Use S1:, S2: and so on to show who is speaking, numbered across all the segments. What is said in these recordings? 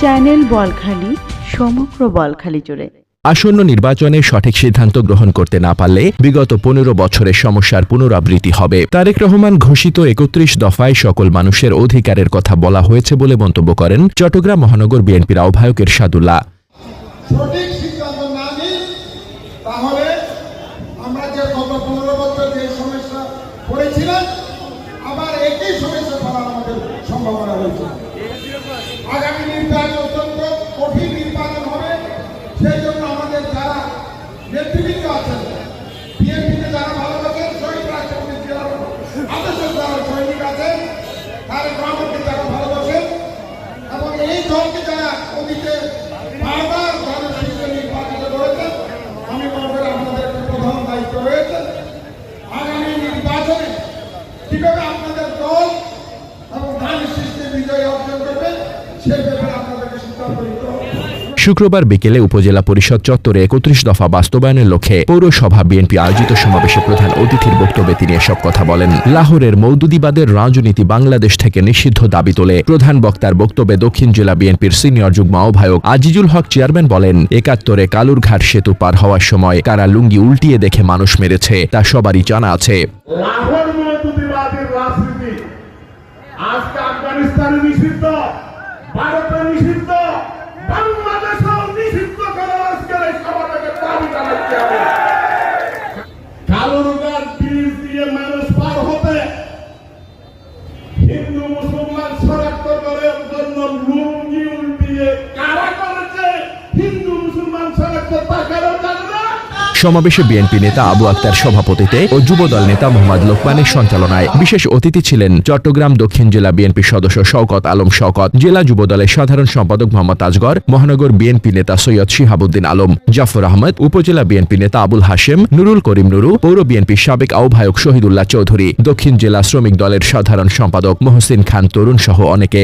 S1: Channel Balkhali সমগ্র বলখালি জুড়ে।
S2: আসন্ন নির্বাচনে সঠিক সিদ্ধান্ত গ্রহণ করতে না পারলে বিগত পনেরো বছরের সমস্যার পুনরাবৃত্তি হবে। তারেক রহমান ঘোষিত একত্রিশ দফায় সকল মানুষের অধিকারের কথা বলা হয়েছে বলে মন্তব্য করেন চট্টগ্রাম মহানগর বিএনপির আহ্বায়ক এরশাদুল্লাহ
S3: সঠিক তারেক রহমানকে যারা ভালোবাসেন এবং এই দলকে যারা অতীতে বারবার দলের শীর্ষে নির্বাচিত করেছেন আমি মনে করি আপনাদের প্রধান দায়িত্ব রয়েছে। আগামী নির্বাচনে কীভাবে আপনাদের দল এবং ধানের শীর্ষে বিজয় অর্জন করবে সে
S2: শুক্রবার বিকেলে উপজেলা পরিষদ চত্বরে একত্রিশ দফা বাস্তবায়নের লক্ষ্যে পৌরসভা বিএনপি আয়োজিত সমাবেশে প্রধান অতিথির বক্তব্যে তিনি এসব কথা বলেন। লাহোরের মৌদুদিবাদের রাজনীতি বাংলাদেশ থেকে নিষিদ্ধ দাবি তোলে প্রধান বক্তার বক্তব্যে দক্ষিণ জেলা বিএনপির সিনিয়র যুগ্ম আহ্বায়ক আজিজুল হক চেয়ারম্যান বলেন, একাত্তরে কালুরঘাট সেতু পার হওয়ার সময় কারা লুঙ্গি উল্টিয়ে দেখে মানুষ মেরেছে, তা সবারই জানা আছে।
S4: আজকে আফগানিস্তানে নিষিদ্ধ, ভারতে নিষিদ্ধ বাংলাদেশেও নিষিদ্ধ করে আজকের এই সমাজকে দাবি জানাচ্ছি আমি কালুরঘাট ব্রিজ দিয়ে মানুষ পার হতে হিন্দু মুসলমান শনাক্ত করে জন্য লুঙ্গি উল্টিয়ে
S2: সমাবেশে বিএনপি নেতা আবু আক্তার সভাপতিতে ও যুবদল নেতা মোহাম্মদ লোকমানের সঞ্চালনায় বিশেষ অতিথি ছিলেন চট্টগ্রাম দক্ষিণ জেলা বিএনপি সদস্য শওকত আলম শওকত, জেলা যুবদলের সাধারণ সম্পাদক মোহাম্মদ আজগর, মহানগর বিএনপি নেতা সৈয়দ শিহাবুদ্দিন আলম, জাফর আহমদ, উপজেলা বিএনপি নেতা আবুল হাশেম, নুরুল করিম নুরু, পৌর বিএনপির সাবেক আহ্বায়ক শহীদুল্লাহ চৌধুরী, দক্ষিণ জেলা শ্রমিক দলের সাধারণ সম্পাদক মহসিন খান তরুণ সহ অনেকে।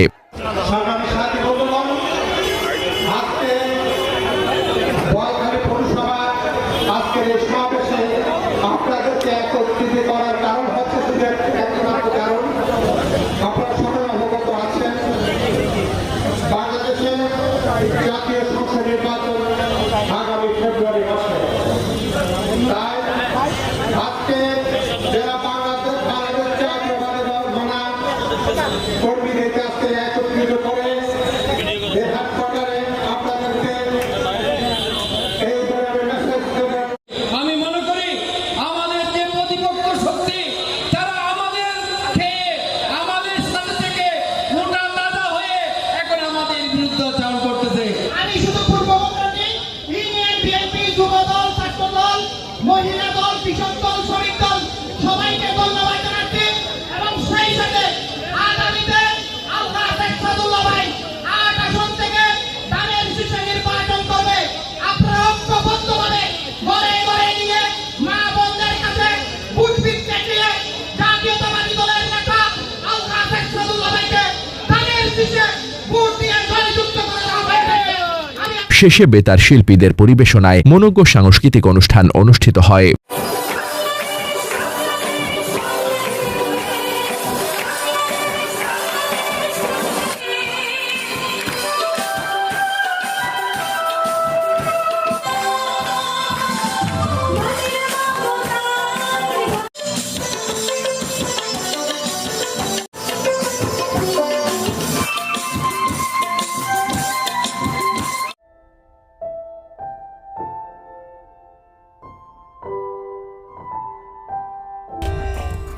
S2: শেষে বেতার শিল্পীদের পরিবেশনায় মনোজ্ঞ সাংস্কৃতিক অনুষ্ঠান অনুষ্ঠিত হয়।